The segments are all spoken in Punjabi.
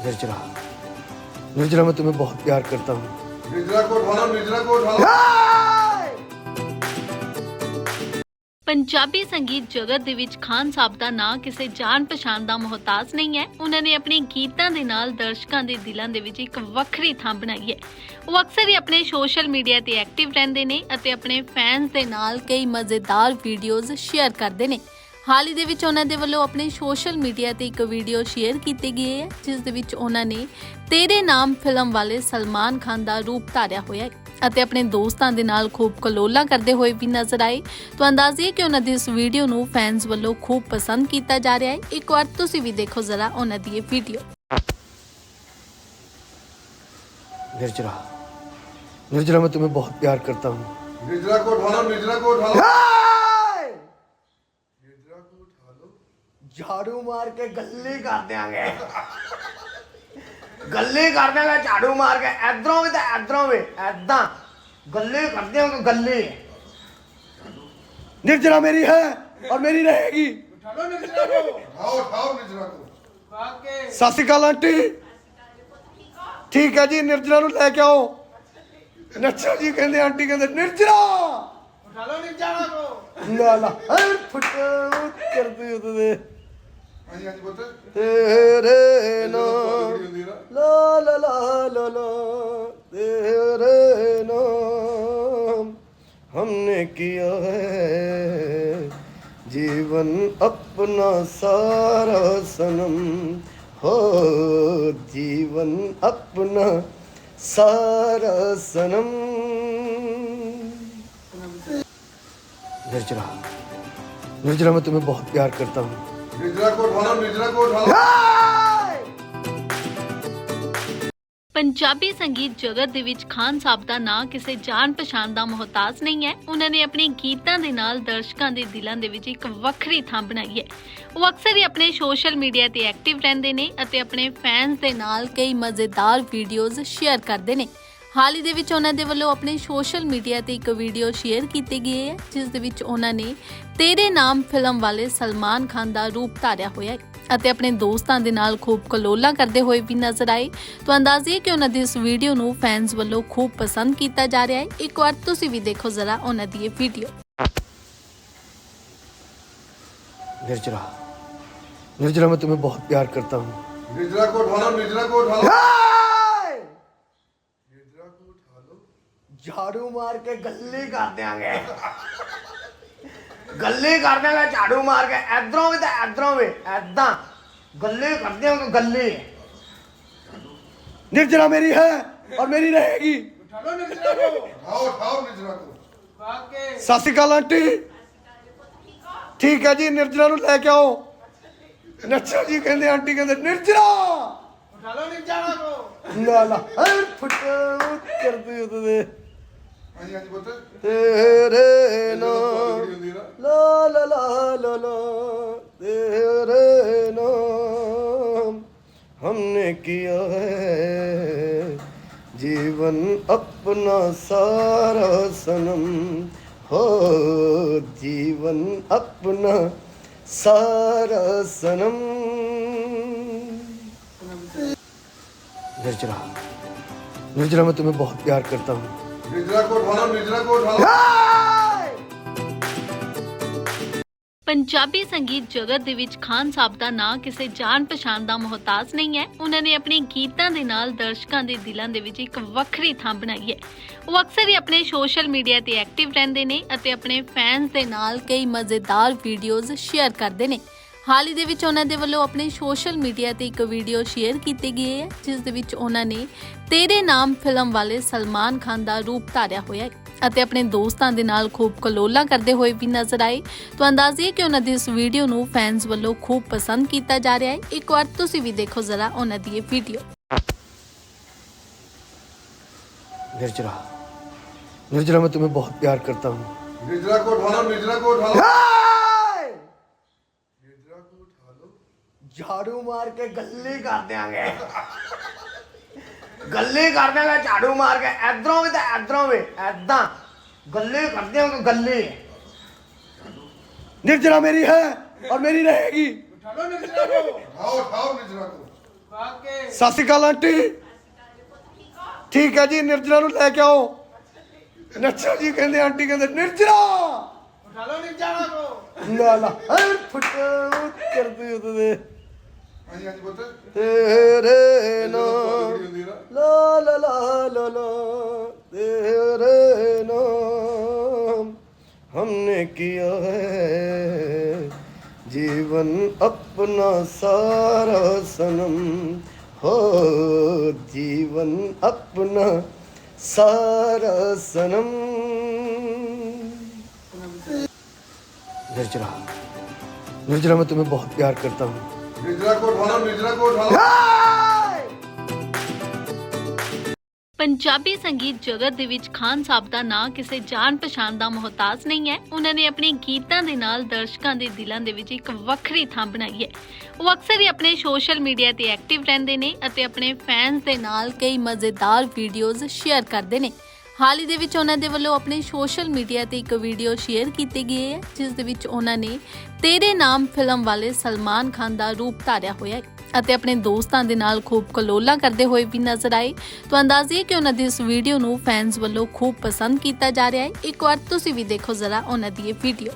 निर्जरा निर्जरा मैं तुम्हें बहुत प्यार करता हूँ निजरा को उठा लो निजरा को उठा लो ਪੰਜਾਬੀ ਸੰਗੀਤ ਜਗਤ ਦੇ ਵਿੱਚ ਖਾਨ ਸਾਹਿਬ ਦਾ ਨਾਂ ਕਿਸੇ ਜਾਣ ਪਛਾਣ ਦਾ ਮੁਹਤਾਜ ਨਹੀਂ ਹੈ ਉਹਨਾਂ ਨੇ ਆਪਣੇ ਗੀਤਾਂ ਦੇ ਨਾਲ ਦਰਸ਼ਕਾਂ ਦੇ ਦਿਲਾਂ ਦੇ ਵਿੱਚ ਇੱਕ ਵੱਖਰੀ ਥਾਂ ਬਣਾਈ ਹੈ ਉਹ ਅਕਸਰ ਹੀ ਆਪਣੇ ਸੋਸ਼ਲ ਮੀਡੀਆ ਤੇ ਐਕਟਿਵ ਰਹਿੰਦੇ ਨੇ ਅਤੇ ਆਪਣੇ ਫੈਨਸ ਦੇ ਨਾਲ ਕਈ ਮਜ਼ੇਦਾਰ ਵੀਡੀਓਜ਼ ਸ਼ੇਅਰ ਕਰਦੇ ਨੇ ਹਾਲ ਹੀ ਦੇ ਵਿੱਚ ਉਹਨਾਂ ਦੇ ਵੱਲੋਂ ਆਪਣੇ ਸੋਸ਼ਲ ਮੀਡੀਆ ਤੇ ਇੱਕ ਵੀਡੀਓ ਸ਼ੇਅਰ ਕੀਤੀ ਗਈ ਹੈ ਜਿਸ ਦੇ ਵਿੱਚ ਉਹਨਾਂ ਨੇ ਤੇਰੇ ਨਾਮ ਫਿਲਮ ਵਾਲੇ ਸਲਮਾਨ ਖਾਨ ਦਾ ਰੂਪ ਧਾਰਿਆ ਹੋਇਆ ਹੈ ਅਤੇ ਆਪਣੇ ਦੋਸਤਾਂ ਦੇ ਨਾਲ ਖੂਬ ਕਲੋਲਾਂ ਕਰਦੇ ਹੋਏ ਵੀ ਨਜ਼ਰ ਆਏ ਤਾਂ ਅੰਦਾਜ਼ੇ ਕਿ ਉਹਨਾਂ ਦੀ ਇਸ ਵੀਡੀਓ ਨੂੰ ਫੈਨਸ ਵੱਲੋਂ ਖੂਬ ਪਸੰਦ ਕੀਤਾ ਜਾ ਰਿਹਾ ਹੈ ਇੱਕ ਵਾਰ ਤੁਸੀਂ ਵੀ ਦੇਖੋ ਜ਼ਰਾ ਉਹਨਾਂ ਦੀ ਇਹ ਵੀਡੀਓ निर्जरा निर्जरा मैं तुम्हें बहुत प्यार करता हूँ निजरा को उठा लो निजरा को उठा लो ਝਾੜੂ ਮਾਰ ਕੇ ਗੱਲੇ ਕਰ ਦਿਆਂਗੇ। ਗੱਲੇ ਕਰ ਦਿਆਂਗੇ ਝਾੜੂ ਮਾਰ ਕੇ। ਇਧਰੋਂ ਵੀ ਤੇ ਇਧਰੋਂ ਵੀ। ਐਦਾਂ ਗੱਲੇ ਕਰ ਦਿਆਂਗੇ ਗੱਲੇ। ਨਿਰਜਰਾ ਮੇਰੀ ਹੈ ਔਰ ਮੇਰੀ ਰਹੇਗੀ। ਸਤਿ ਸ਼੍ਰੀ ਅਕਾਲ ਆਂਟੀ। ਠੀਕ ਹੈ ਜੀ ਨਿਰਜਰਾ ਨੂੰ ਲੈ ਕੇ ਆਓ। ਨੱਚਾ ਜੀ ਕਹਿੰਦੇ ਆਂਟੀ ਕਹਿੰਦੇ ਨਿਰਜਰਾ ਉਠਾ ਲਓ ਨਿਰਜਰਾ ਨੂੰ। ਲਾ ਲਾ। ਹਰ ਫੁੱਟ ਕਰਦੇ ਉਹਦੇ हाँ जी हाँ जी बोलते ਤੇਰੇ ਨਾਮ बड़ी होती है ना ਲਾ ਲਾ ਲਾ ਲਾ ਲਾ तेरे नाम हमने किया है जीवन अपना सारा सनम हो जीवन अपना सारा सनम निर्जरा निर्जरा मैं तुम्हें बहुत प्यार करता हूँ ਪੰਜਾਬੀ ਸੰਗੀਤ ਜਗਤ ਦੇ ਵਿੱਚ ਖਾਨ ਸਾਹਿਬ ਦਾ ਨਾਂ ਕਿਸੇ ਜਾਣ ਪਛਾਣ ਦਾ ਮੁਹਤਾਜ ਨਹੀਂ ਹੈ ਉਹਨਾਂ ਨੇ ਆਪਣੇ ਗੀਤਾਂ ਦੇ ਨਾਲ ਦਰਸ਼ਕਾਂ ਦੇ ਦਿਲਾਂ ਦੇ ਵਿੱਚ ਇੱਕ ਵੱਖਰੀ ਥਾਂ ਬਣਾਈ ਹੈ ਉਹ ਅਕਸਰ ਹੀ ਆਪਣੇ ਸੋਸ਼ਲ ਮੀਡੀਆ ਤੇ ਐਕਟਿਵ ਰਹਿੰਦੇ ਨੇ ਅਤੇ ਆਪਣੇ ਫੈਨਸ ਦੇ ਨਾਲ ਕਈ ਮਜ਼ੇਦਾਰ ਵੀਡੀਓਜ਼ ਸ਼ੇਅਰ ਕਰਦੇ ਨੇ ਹਾਲ ਹੀ ਦੇ ਵਿੱਚ ਉਹਨਾਂ ਦੇ ਵੱਲੋਂ ਆਪਣੇ ਸੋਸ਼ਲ ਮੀਡੀਆ ਤੇ ਇੱਕ ਵੀਡੀਓ ਸ਼ੇਅਰ ਕੀਤੀ ਗਈ ਹੈ ਜਿਸ ਦੇ ਵਿੱਚ ਉਹਨਾਂ ਨੇ ਤੇਰੇ ਨਾਮ ਫਿਲਮ ਵਾਲੇ ਸਲਮਾਨ ਖਾਨ ਦਾ ਰੂਪ ਧਾਰਿਆ ਹੋਇਆ ਹੈ ਅਤੇ ਆਪਣੇ ਦੋਸਤਾਂ ਦੇ ਨਾਲ ਖੂਬ ਕਲੋਲਾਂ ਕਰਦੇ ਹੋਏ ਵੀ ਨਜ਼ਰ ਆਏ ਤਾਂ ਅੰਦਾਜ਼ੇ ਕਿ ਉਹਨਾਂ ਦੀ ਇਸ ਵੀਡੀਓ ਨੂੰ ਫੈਨਸ ਵੱਲੋਂ ਖੂਬ ਪਸੰਦ ਕੀਤਾ ਜਾ ਰਿਹਾ ਹੈ ਇੱਕ ਵਾਰ ਤੁਸੀਂ ਵੀ ਦੇਖੋ ਜ਼ਰਾ ਉਹਨਾਂ ਦੀ ਇਹ ਵੀਡੀਓ निर्जरा निर्जरा मैं तुम्हें बहुत प्यार करता हूँ निजरा को उठा लो निजरा को उठा लो ਝਾੜੂ ਮਾਰ ਕੇ ਗੱਲੇ ਕਰ ਦਿਆਂਗੇ। ਗੱਲੇ ਕਰ ਦਿਆਂਗੇ ਝਾੜੂ ਮਾਰ ਕੇ। ਇਧਰੋਂ ਵੀ ਤੇ ਇਧਰੋਂ ਵੀ। ਐਦਾਂ ਗੱਲੇ ਕਰ ਦਿਆਂਗੇ ਗੱਲੇ। ਨਿਰਜਰਾ ਮੇਰੀ ਹੈ ਔਰ ਮੇਰੀ ਰਹੇਗੀ। ਸਤਿ ਸ਼੍ਰੀ ਅਕਾਲ ਆਂਟੀ। ਠੀਕ ਹੈ ਜੀ ਨਿਰਜਰਾ ਨੂੰ ਲੈ ਕੇ ਆਓ। ਨੱਚੋ ਜੀ ਕਹਿੰਦੇ ਆਂਟੀ ਕਹਿੰਦੇ ਨਿਰਜਰਾ ਉਠਾ ਲਓ ਨਿਰਜਰਾ ਕੋ ਨਾ ਨਾ ਹਰ ਫੁੱਟ ਕਰਦੀ ਉਹਦੇ हाँ जी हाँ जी बोलते ਤੇਰੇ ਨਾਮ बड़ी होती है ना ਲਾ ਲਾ ਲਾ ਲਾ ਲਾ तेरे नाम हमने किया है जीवन अपना सारा सनम हो जीवन अपना सारा सनम निर्जरा निर्जरा मैं तुम्हें बहुत प्यार करता हूँ निजरा को उठा लो निजरा को उठा लो ਪੰਜਾਬੀ ਸੰਗੀਤ ਜਗਤ ਦੇ ਵਿੱਚ ਖਾਨ ਸਾਹਿਬ ਦਾ ਨਾਂ ਕਿਸੇ ਜਾਣ ਪਛਾਣ ਦਾ ਮੁਹਤਾਜ ਨਹੀਂ ਹੈ ਉਹਨਾਂ ਨੇ ਆਪਣੇ ਗੀਤਾਂ ਦੇ ਨਾਲ ਦਰਸ਼ਕਾਂ ਦੇ ਦਿਲਾਂ ਦੇ ਵਿੱਚ ਇੱਕ ਵੱਖਰੀ ਥਾਂ ਬਣਾਈ ਹੈ ਉਹ ਅਕਸਰ ਹੀ ਆਪਣੇ ਸੋਸ਼ਲ ਮੀਡੀਆ ਤੇ ਐਕਟਿਵ ਰਹਿੰਦੇ ਨੇ ਅਤੇ ਆਪਣੇ ਫੈਨਸ ਦੇ ਨਾਲ ਕਈ ਮਜ਼ੇਦਾਰ ਵੀਡੀਓਜ਼ ਸ਼ੇਅਰ ਕਰਦੇ ਨੇ ਹਾਲ ਹੀ ਦੇ ਵਿੱਚ ਉਹਨਾਂ ਦੇ ਵੱਲੋਂ ਆਪਣੇ ਸੋਸ਼ਲ ਮੀਡੀਆ ਤੇ ਇੱਕ ਵੀਡੀਓ ਸ਼ੇਅਰ ਕੀਤੀ ਗਈ ਹੈ ਜਿਸ ਦੇ ਵਿੱਚ ਉਹਨਾਂ ਨੇ ਤੇਰੇ ਨਾਮ ਫਿਲਮ ਵਾਲੇ ਸਲਮਾਨ ਖਾਨ ਦਾ ਰੂਪ ਧਾਰਿਆ ਹੋਇਆ ਹੈ ਅਤੇ ਆਪਣੇ ਦੋਸਤਾਂ ਦੇ ਨਾਲ ਖੂਬ ਕਲੋਲਾਂ ਕਰਦੇ ਹੋਏ ਵੀ ਨਜ਼ਰ ਆਏ ਤਾਂ ਅੰਦਾਜ਼ੇ ਕਿ ਉਹਨਾਂ ਦੀ ਇਸ ਵੀਡੀਓ ਨੂੰ ਫੈਨਸ ਵੱਲੋਂ ਖੂਬ ਪਸੰਦ ਕੀਤਾ ਜਾ ਰਿਹਾ ਹੈ ਇੱਕ ਵਾਰ ਤੁਸੀਂ ਵੀ ਦੇਖੋ ਜ਼ਰਾ ਉਹਨਾਂ ਦੀ ਇਹ ਵੀਡੀਓ निर्जरा निर्जरा मैं तुम्हें बहुत प्यार करता हूँ निजरा को उठा लो निजरा को उठा लो ਝਾੜੂ ਮਾਰ ਕੇ ਗੱਲੇ ਕਰ ਦਿਆਂਗੇ। ਗੱਲੇ ਕਰ ਦਿਆਂਗੇ ਝਾੜੂ ਮਾਰ ਕੇ। ਇਧਰੋਂ ਵੀ ਤੇ ਇਧਰੋਂ ਵੀ। ਐਦਾਂ ਗੱਲੇ ਕਰ ਦਿਆਂਗੇ ਗੱਲੇ। ਨਿਰਜਰਾ ਮੇਰੀ ਹੈ ਔਰ ਮੇਰੀ ਰਹੇਗੀ। ਸਤਿ ਸ਼੍ਰੀ ਅਕਾਲ ਆਂਟੀ। ਠੀਕ ਹੈ ਜੀ ਨਿਰਜਰਾ ਨੂੰ ਲੈ ਕੇ ਆਓ। ਨੱਚਾ ਜੀ ਕਹਿੰਦੇ ਆਂਟੀ ਕਹਿੰਦੇ ਨਿਰਜਰਾ ਉਠਾ ਲਓ ਨਿਰਜਰਾ ਨੂੰ। ਲਾ ਲਾ। ਹਰ ਫੁੱਟ ਕਰਦੇ ਉਹਦੇ ਹਾਂਜੀ ਹਾਂਜੀ ਪੁੱਤ ਤੇਰੇ ਨਾਮ ਨਾਮ ਹੁੰਦੀ ਨਾ ਲਾ ਲਾ ਲਾ ਲਾ ਲਾ तेरे नाम हमने किया है जीवन अपना सारा सनम हो जीवन अपना सारा सनम निर्जरा निर्जरा मैं तुम्हें बहुत प्यार करता हूँ ਪੰਜਾਬੀ ਸੰਗੀਤ ਜਗਤ ਦੇ ਵਿੱਚ ਖਾਨ ਸਾਹਿਬ ਦਾ ਨਾਂ ਕਿਸੇ ਜਾਣ ਪਛਾਣ ਦਾ ਮੁਹਤਾਜ ਨਹੀਂ ਹੈ। ਉਹਨਾਂ ਨੇ ਆਪਣੇ ਗੀਤਾਂ ਦੇ ਨਾਲ ਦਰਸ਼ਕਾਂ ਦੇ ਦਿਲਾਂ ਦੇ ਵਿੱਚ ਇੱਕ ਵੱਖਰੀ ਥਾਂ ਬਣਾਈ ਹੈ। ਉਹ ਅਕਸਰ ਹੀ ਆਪਣੇ ਸੋਸ਼ਲ ਮੀਡੀਆ ਤੇ ਐਕਟਿਵ ਰਹਿੰਦੇ ਨੇ ਅਤੇ ਆਪਣੇ ਫੈਨਸ ਦੇ ਨਾਲ ਕਈ ਮਜ਼ੇਦਾਰ ਵੀਡੀਓਜ਼ ਸ਼ੇਅਰ ਕਰਦੇ ਨੇ। ਹਾਲ ਹੀ ਦੇ ਵਿੱਚ ਉਹਨਾਂ ਦੇ ਵੱਲੋਂ ਆਪਣੇ ਸੋਸ਼ਲ ਮੀਡੀਆ ਤੇ ਇੱਕ ਵੀਡੀਓ ਸ਼ੇਅਰ ਕੀਤੀ ਗਈ ਹੈ ਜਿਸ ਦੇ ਵਿੱਚ ਉਹਨਾਂ ਨੇ ਤੇਰੇ ਨਾਮ ਫਿਲਮ ਵਾਲੇ ਸਲਮਾਨ ਖਾਨ ਦਾ ਰੂਪ ਧਾਰਿਆ ਹੋਇਆ ਹੈ ਅਤੇ ਆਪਣੇ ਦੋਸਤਾਂ ਦੇ ਨਾਲ ਖੂਬ ਕਲੋਲਾਂ ਕਰਦੇ ਹੋਏ ਵੀ ਨਜ਼ਰ ਆਏ ਤਾਂ ਅੰਦਾਜ਼ੇ ਕਿ ਉਹਨਾਂ ਦੀ ਇਸ ਵੀਡੀਓ ਨੂੰ ਫੈਨਸ ਵੱਲੋਂ ਖੂਬ ਪਸੰਦ ਕੀਤਾ ਜਾ ਰਿਹਾ ਹੈ ਇੱਕ ਵਾਰ ਤੁਸੀਂ ਵੀ ਦੇਖੋ ਜ਼ਰਾ ਉਹਨਾਂ ਦੀ ਇਹ ਵੀਡੀਓ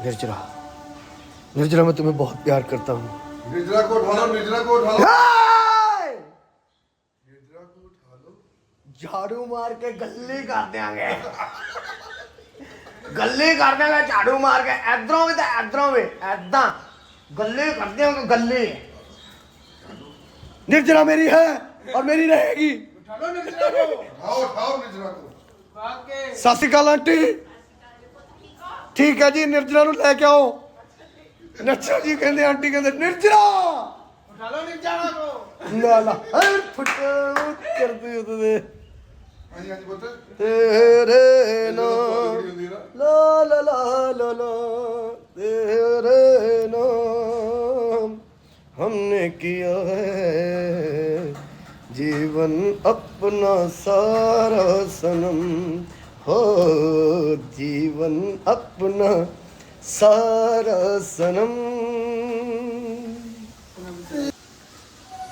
निर्जरा निर्जरा मैं तुम्हें बहुत प्यार करता हूँ ਨਿਰਜਰਾ ਕੋ ਉਠਾ ਲਓ ਨਿਰਜਰਾ ਕੋ ਉਠਾ ਲਓ ਝਾੜੂ ਮਾਰ ਕੇ ਗੱਲੇ ਕਰ ਦਿਆਂਗੇ। ਗੱਲੇ ਕਰ ਦਿਆਂਗੇ ਝਾੜੂ ਮਾਰ ਕੇ। ਇਧਰੋਂ ਵੀ ਤੇ ਇਧਰੋਂ ਵੀ। ਐਦਾਂ ਗੱਲੇ ਕਰ ਦਿਆਂਗੇ ਗੱਲੇ। ਨਿਰਜਰਾ ਮੇਰੀ ਹੈ ਔਰ ਮੇਰੀ ਰਹੇਗੀ। ਸਤਿ ਸ਼੍ਰੀ ਅਕਾਲ ਆਂਟੀ। ਠੀਕ ਹੈ ਜੀ ਨਿਰਜਰਾ ਨੂੰ ਲੈ ਕੇ ਆਓ। ਨੱਚਾ ਜੀ ਕਹਿੰਦੇ ਆਂਟੀ ਕਹਿੰਦੇ ਨਿਰਜਰਾ ਉਠਾ ਲਓ ਨਿਰਜਰਾ ਨੂੰ। ਲਾ ਲਾ। ਫੁੱਟ ਕਰਦੇ ਉਹਦੇ ਹਾਂਜੀ ਹਾਂਜੀ ਪੁੱਤ ਤੇਰੇ ਨਾਮ ਹੁੰਦੀ ਨਾ ਲਾ ਲਾ ਲਾ ਲਾ ਲਾ तेरे नाम हमने किया है जीवन अपना सारा सनम हो जीवन अपना सारा सनम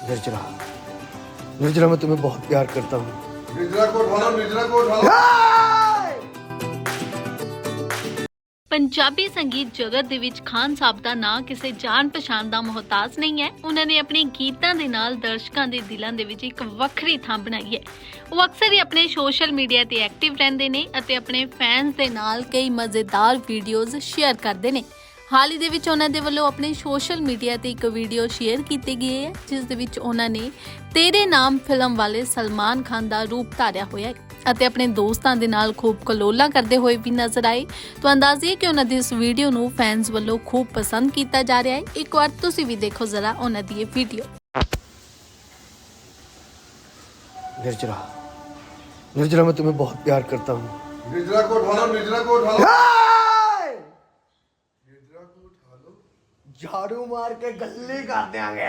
निर्जरा निर्जरा मैं तुम्हें बहुत प्यार करता हूँ ਨਿਰਜਰਾ ਕੋ ਉਠਾ ਲਓ ਨਿਰਜਰਾ ਕੋ ਉਠਾ ਪੰਜਾਬੀ ਸੰਗੀਤ ਜਗਤ ਦੇ ਵਿੱਚ ਖਾਨ ਸਾਹਿਬ ਦਾ ਨਾਂ ਕਿਸੇ ਜਾਣ ਪਛਾਣ ਦਾ ਮੁਹਤਾਜ ਨਹੀਂ ਹੈ। ਉਹਨਾਂ ਨੇ ਆਪਣੇ ਗੀਤਾਂ ਦੇ ਨਾਲ ਦਰਸ਼ਕਾਂ ਦੇ ਦਿਲਾਂ ਦੇ ਵਿੱਚ ਇੱਕ ਵੱਖਰੀ ਥਾਂ ਬਣਾਈ ਹੈ। ਉਹ ਅਕਸਰ ਹੀ ਆਪਣੇ ਸੋਸ਼ਲ ਮੀਡੀਆ ਤੇ ਐਕਟਿਵ ਰਹਿੰਦੇ ਨੇ ਅਤੇ ਆਪਣੇ ਫੈਨਸ ਦੇ ਨਾਲ ਕਈ ਮਜ਼ੇਦਾਰ ਵੀਡੀਓਜ਼ ਸ਼ੇਅਰ ਕਰਦੇ ਨੇ। ਹਾਲ ਹੀ ਦੇ ਵਿੱਚ ਉਹਨਾਂ ਦੇ ਵੱਲੋਂ ਆਪਣੇ ਸੋਸ਼ਲ ਮੀਡੀਆ ਤੇ ਇੱਕ ਵੀਡੀਓ ਸ਼ੇਅਰ ਕੀਤੀ ਗਈ ਹੈ ਜਿਸ ਦੇ ਵਿੱਚ ਉਹਨਾਂ ਨੇ ਤੇਰੇ ਨਾਮ ਫਿਲਮ ਵਾਲੇ ਸਲਮਾਨ ਖਾਨ ਦਾ ਰੂਪ ਧਾਰਿਆ ਹੋਇਆ ਹੈ ਅਤੇ ਆਪਣੇ ਦੋਸਤਾਂ ਦੇ ਨਾਲ ਖੂਬ ਕਲੋਲਾਂ ਕਰਦੇ ਹੋਏ ਵੀ ਨਜ਼ਰ ਆਏ ਤਾਂ ਅੰਦਾਜ਼ੇ ਕਿ ਉਹਨਾਂ ਦੀ ਇਸ ਵੀਡੀਓ ਨੂੰ ਫੈਨਸ ਵੱਲੋਂ ਖੂਬ ਪਸੰਦ ਕੀਤਾ ਜਾ ਰਿਹਾ ਹੈ ਇੱਕ ਵਾਰ ਤੁਸੀਂ ਵੀ ਦੇਖੋ ਜ਼ਰਾ ਉਹਨਾਂ ਦੀ ਇਹ ਵੀਡੀਓ निर्जरा निर्जरा मैं तुम्हें बहुत प्यार करता हूँ ਨਿਰਜਰਾ ਕੋ ਉਠਾ ਲਓ ਨਿਰਜਰਾ ਕੋ ਉਠਾ ਲਓ ਝਾੜੂ ਮਾਰ ਕੇ ਗੱਲੇ ਕਰ ਦਿਆਂਗੇ।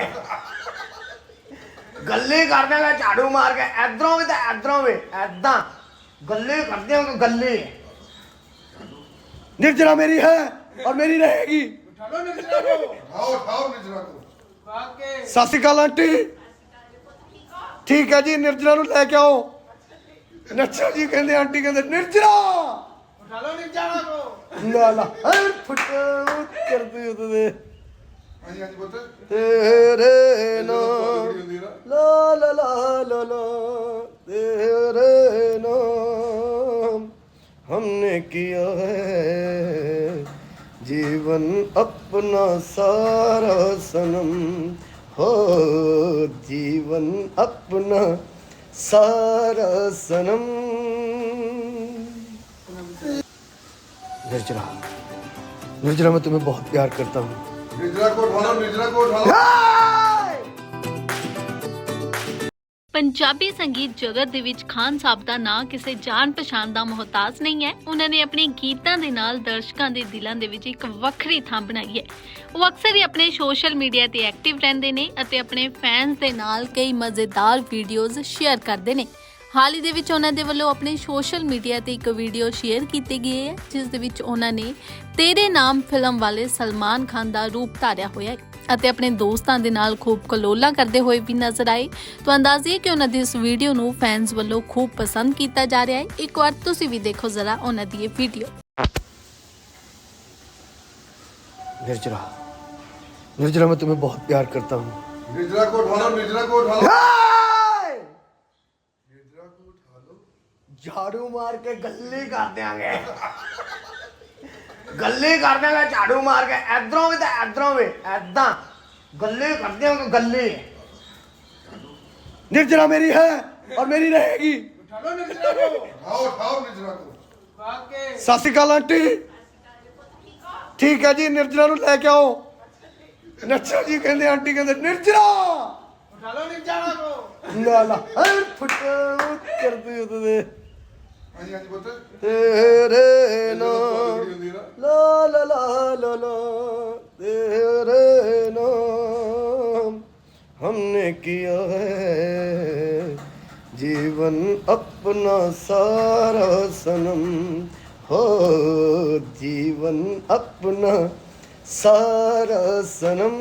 ਗੱਲੇ ਕਰ ਦਿਆਂਗੇ ਝਾੜੂ ਮਾਰ ਕੇ। ਇਧਰੋਂ ਵੀ ਤੇ ਇਧਰੋਂ ਵੀ। ਐਦਾਂ ਗੱਲੇ ਕਰ ਦਿਆਂਗੇ ਗੱਲੇ। ਨਿਰਜਰਾ ਮੇਰੀ ਹੈ ਔਰ ਮੇਰੀ ਰਹੇਗੀ। ਸਤਿ ਸ਼੍ਰੀ ਅਕਾਲ ਆਂਟੀ। ਠੀਕ ਹੈ ਜੀ ਨਿਰਜਰਾ ਨੂੰ ਲੈ ਕੇ ਆਓ। ਨੱਚੋ ਜੀ ਕਹਿੰਦੇ ਆਂਟੀ ਕਹਿੰਦੇ ਨਿਰਜਰਾ ਉਠਾ ਲਓ ਨਿਰਜਰਾ ਨੂੰ। ਲਾ ਲਾ। ਫੁੱਟ ਕਰਦੇ ਉਹਦੇ ਹਾਂਜੀ ਹਾਂਜੀ ਪੁੱਤ ਤੇਰੇ ਨਾਮ ਹੁੰਦੀ ਨਾ ਲਾ ਲਾ ਲਾ ਲਾ ਲਾ तेरे नाम हमने किया है जीवन अपना सारा सनम हो जीवन अपना सारा सनम निर्जरा निर्जरा मैं तुम्हें बहुत प्यार करता हूँ ਨਿਰਜਰਾ ਕੋ ਉਠਾ ਲਓ ਨਿਰਜਰਾ ਕੋ ਉਠਾ ਲਓ ਪੰਜਾਬੀ ਸੰਗੀਤ ਜਗਤ ਦੇ ਵਿੱਚ ਖਾਨ ਸਾਹਿਬ ਦਾ ਨਾਂ ਕਿਸੇ ਜਾਣ ਪਛਾਣ ਦਾ ਮੁਹਤਾਜ ਨਹੀਂ ਹੈ। ਉਹਨਾਂ ਨੇ ਆਪਣੇ ਗੀਤਾਂ ਦੇ ਨਾਲ ਦਰਸ਼ਕਾਂ ਦੇ ਦਿਲਾਂ ਦੇ ਵਿੱਚ ਇੱਕ ਵੱਖਰੀ ਥਾਂ ਬਣਾਈ ਹੈ। ਉਹ ਅਕਸਰ ਹੀ ਆਪਣੇ ਸੋਸ਼ਲ ਮੀਡੀਆ ਤੇ ਐਕਟਿਵ ਰਹਿੰਦੇ ਨੇ ਅਤੇ ਆਪਣੇ ਫੈਨਸ ਦੇ ਨਾਲ ਕਈ ਮਜ਼ੇਦਾਰ ਵੀਡੀਓਜ਼ ਸ਼ੇਅਰ ਕਰਦੇ ਨੇ। ਹਾਲ ਹੀ ਦੇ ਵਿੱਚ ਉਹਨਾਂ ਦੇ ਵੱਲੋਂ ਆਪਣੇ ਸੋਸ਼ਲ ਮੀਡੀਆ ਤੇ ਇੱਕ ਵੀਡੀਓ ਸ਼ੇਅਰ ਕੀਤੀ ਗਈ ਹੈ ਜਿਸ ਦੇ ਵਿੱਚ ਉਹਨਾਂ ਨੇ ਤੇਰੇ ਨਾਮ ਫਿਲਮ ਵਾਲੇ ਸਲਮਾਨ ਖਾਨ ਦਾ ਰੂਪ ਧਾਰਿਆ ਹੋਇਆ ਹੈ ਅਤੇ ਆਪਣੇ ਦੋਸਤਾਂ ਦੇ ਨਾਲ ਖੂਬ ਕਲੋਲਾ ਕਰਦੇ ਹੋਏ ਵੀ ਨਜ਼ਰ ਆਏ ਤਾਂ ਅੰਦਾਜ਼ੀਏ ਕਿ ਉਹਨਾਂ ਦੀ ਇਸ ਵੀਡੀਓ ਨੂੰ ਫੈਨਸ ਵੱਲੋਂ ਖੂਬ ਪਸੰਦ ਕੀਤਾ ਜਾ ਰਿਹਾ ਹੈ ਇੱਕ ਵਾਰ ਤੁਸੀਂ ਵੀ ਦੇਖੋ ਜ਼ਰਾ ਉਹਨਾਂ ਦੀ ਇਹ ਵੀਡੀਓ निर्जरा निर्जरा मैं तुम्हें बहुत प्यार करता हूँ निर्जरा को उठा लो निर्जरा को उठा लो ਝਾੜੂ ਮਾਰ ਕੇ ਗੱਲੇ ਕਰ ਦਿਆਂਗੇ। ਗੱਲੇ ਕਰ ਦਿਆਂਗੇ ਝਾੜੂ ਮਾਰ ਕੇ। ਇਧਰੋਂ ਵੀ ਤੇ ਇਧਰੋਂ ਵੀ। ਐਦਾਂ ਗੱਲੇ ਕਰ ਦਿਆਂਗੇ ਗੱਲੇ। ਨਿਰਜਰਾ ਮੇਰੀ ਹੈ ਔਰ ਮੇਰੀ ਰਹੇਗੀ। ਸਤਿ ਸ਼੍ਰੀ ਅਕਾਲ ਆਂਟੀ। ਠੀਕ ਹੈ ਜੀ ਨਿਰਜਰਾ ਨੂੰ ਲੈ ਕੇ ਆਓ। ਨੱਚੋ ਜੀ ਕਹਿੰਦੇ ਆਂਟੀ ਕਹਿੰਦੇ ਨਿਰਜਰਾ ਉਠਾ ਲਓ ਨਿਰਜਰਾ ਕੋ ਨਾ ਨਾ ਫੁੱਟ ਕਰਦੇ ਉਹਦੇ हाँ जी हाँ जी बोलते ਤੇਰੇ ਨਾਮ ਹੁੰਦੀ ਨਾ ਲਾ ਲਾ ਲਾ ਲਾ ਲਾ तेरे नाम हमने किया है जीवन अपना सारा सनम हो जीवन अपना सारा सनम